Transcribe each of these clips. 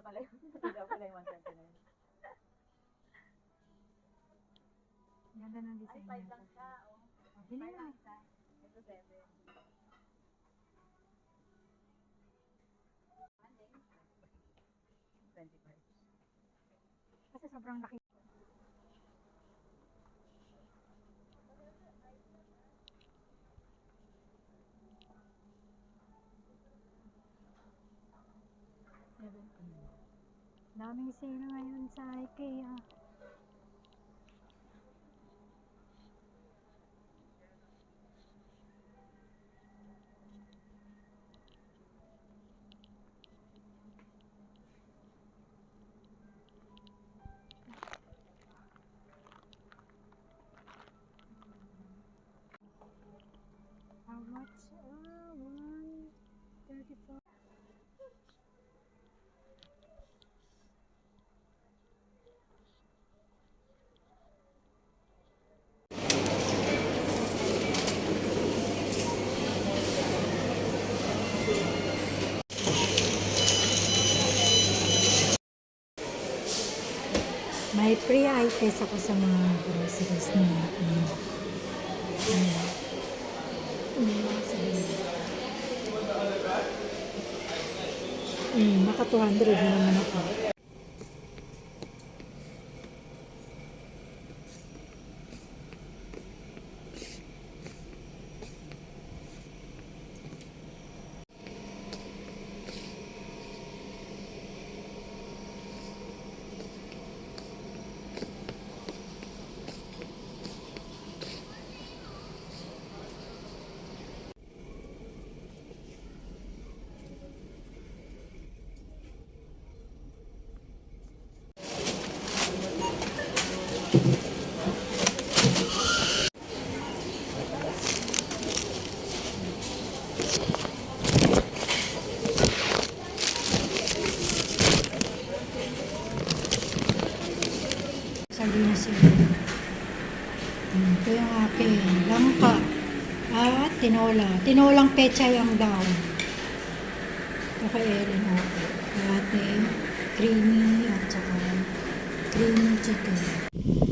Ito pala yung, ito pala yung 129. Ganda ng Ay, design 5 niya. lang siya. Oh. Bili Five na. lang. Ito 7. Twenty-five. Kasi sobrang laki. Daming sale ngayon sa IKEA. How much? May free items ako sa mga groceries na ano. Ano. Ano? Hmm, naka 200 na naman ako. Sardinas yun. Hmm, Ito yung aking langka at tinola. Tinolang pechay ang daw. Ito kay Erin ako. Creamy at saka creamy chicken.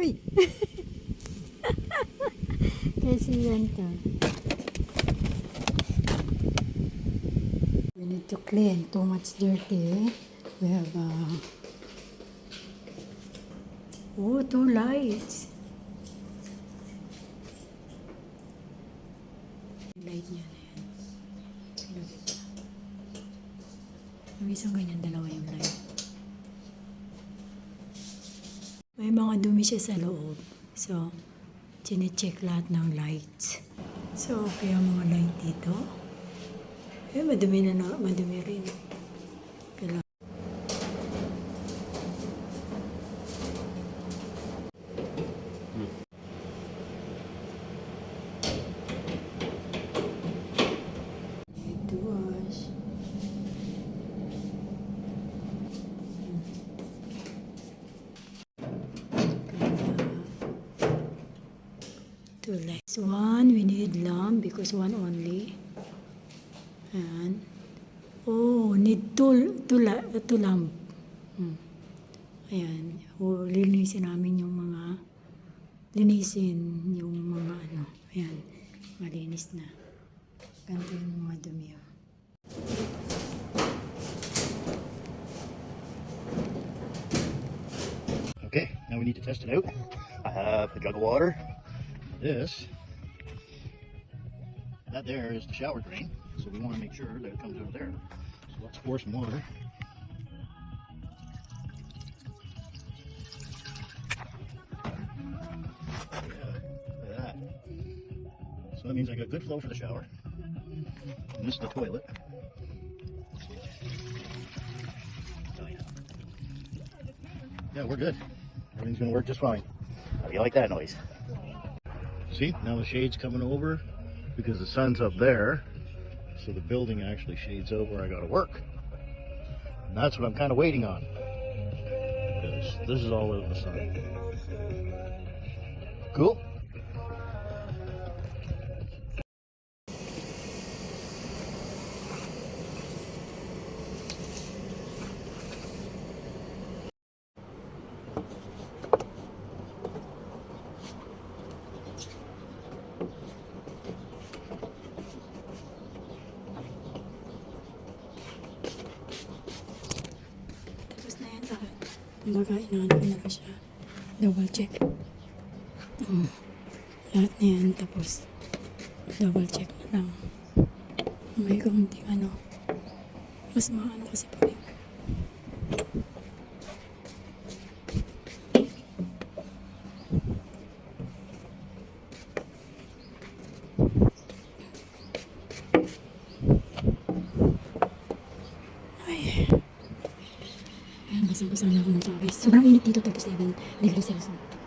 Uy! Kasi yan ka. We need to clean. Too much dirty. We have uh, oh, two lights. Light niya na yan. Sinugit na. Yung isang ganyan, dalawa yung light. May mga dumi siya sa loob. So, chinecheck lahat ng lights. So, okay ang mga light dito. Eh, madumi na, na madumi rin. Lights. One, we need lamp because one only. And, oh, need la, two lamp. Hmm. Ayan. O, linisin namin yung mga, linisin yung mga ano. Ayan. Malinis na. Ganito yung mga dumi. oh. Okay, now we need to test it out. I have a jug of water. This. That there is the shower drain. So we want to make sure that it comes out there. So let's pour some water. Yeah, that. So that means I got good flow for the shower. And this is the toilet. Yeah. We're good. Everything's gonna work just fine. How you like that noise? See, now the shade's coming over because the sun's up there. So the building actually shades over. I gotta work. And that's what I'm kind of waiting on. Because this is all in the sun. Cool? Kumbaga, inaano ko na lang siya. Double check. Oh, lahat na yan. Tapos, double check na lang. May kaunting ano. Mas maano kasi pag Ay. Ayan, basang-basa na ako ng pawis. Sobrang init dito, 37 degrees Celsius.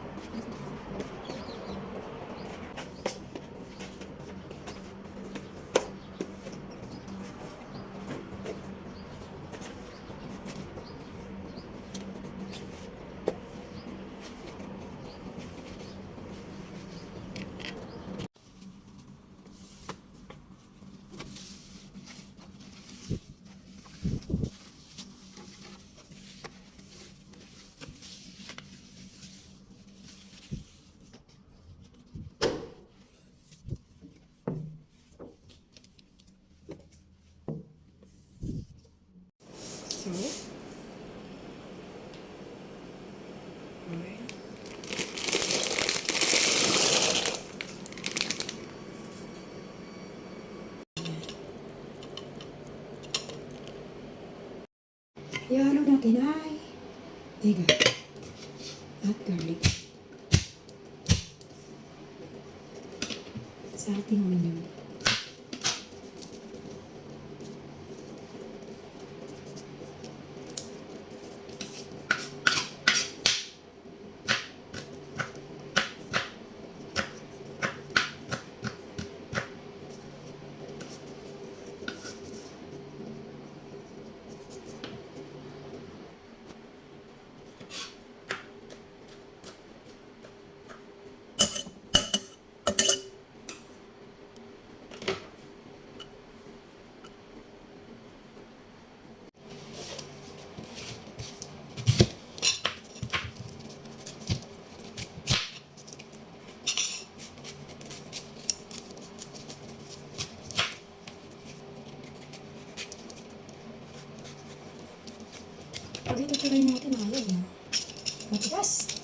So, oil. Ihalo natin ay ega at garlic. Sa ating onion. Pag ito tuloy natin, ayaw na. Matigas.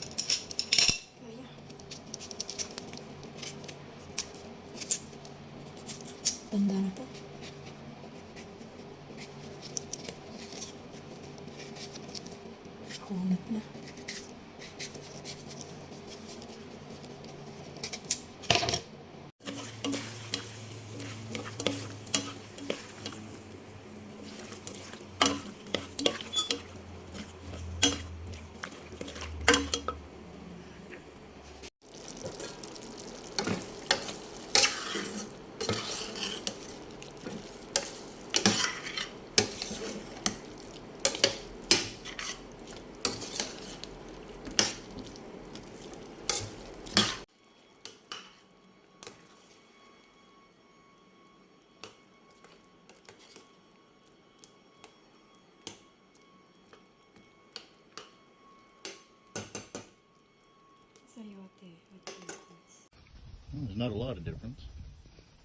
Not a lot of difference.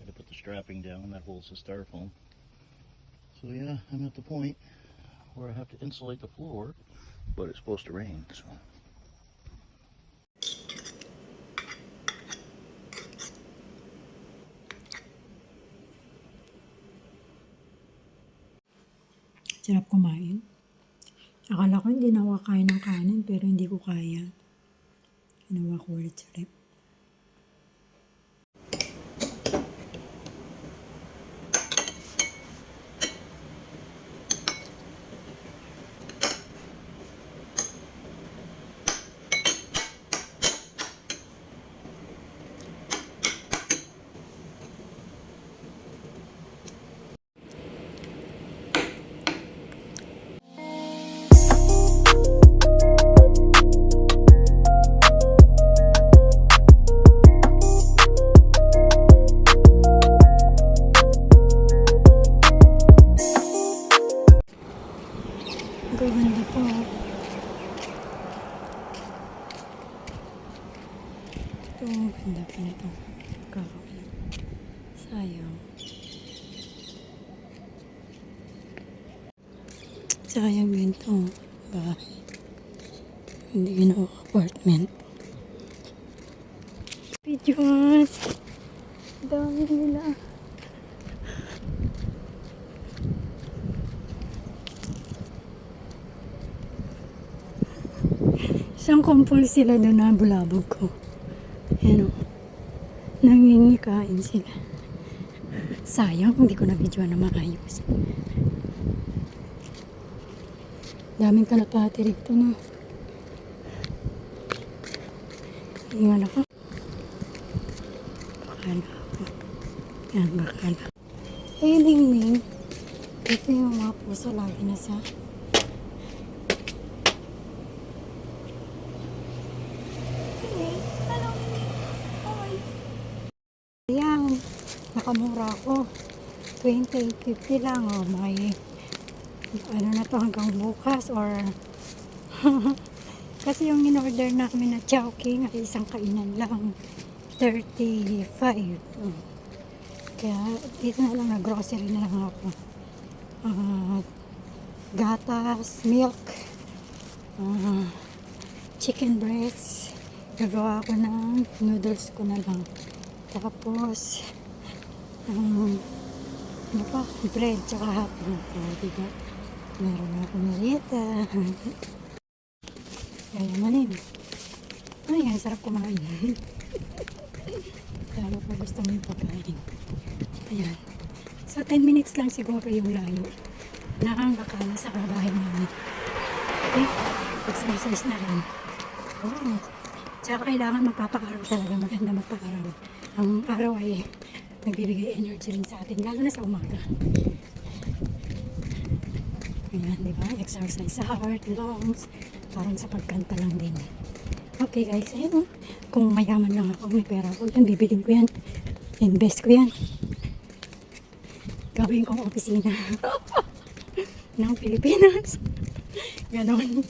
Got to put the strapping down. That holds the styrofoam. So yeah, I'm at the point where I have to insulate the floor, but it's supposed to rain. So Sarap kumain. Akala ko hindi na ng kanin, pero hindi ko kaya. Ginawa ko ulit sa rep. Sayang. Sayang din to. Bahay. Hindi ginawa apartment. Pigeons! Dami nila. Isang kumpul sila doon na bulabog ko. Ayan o. Nangingikain sila. Sayang, hindi ko na-video na maayos. Daming kalapati rito no. Ingan ako. Bakala ako. Yan, bakala. Hey, Ling Ling. Ito yung mga puso lagi na sa Ayan, nakamura ako. 28.50 lang. Oh, may ano na to hanggang bukas or kasi yung in-order namin na chowking ay isang kainan lang 35 oh. kaya dito na lang na grocery na lang ako Ah, gatas, milk ah, chicken breast gagawa ko ng noodles ko na lang tapos ano pa, bread tsaka hapon. Oh, diba? meron na akong merienda. Yayamanin ay, ang sarap kumain. Lalo pa gusto mo yung pagkain. Ayan. So 10 minutes lang siguro yung layo. Nakangakala sa bahay namin. Okay exercise na rin. Oh. tsaka kailangan magpapakaraw talaga. Maganda magpakaraw ang araw ay nagbibigay energy rin sa atin lalo na sa umaga Ayan, di ba? Exercise sa heart, lungs. Parang sa pagkanta lang din. Okay guys, ayun. oh. Kung mayaman lang ako, may pera ako, yan, bibiling ko yan. Invest ko yan. Gawin kong opisina ng Pilipinas. Ganon.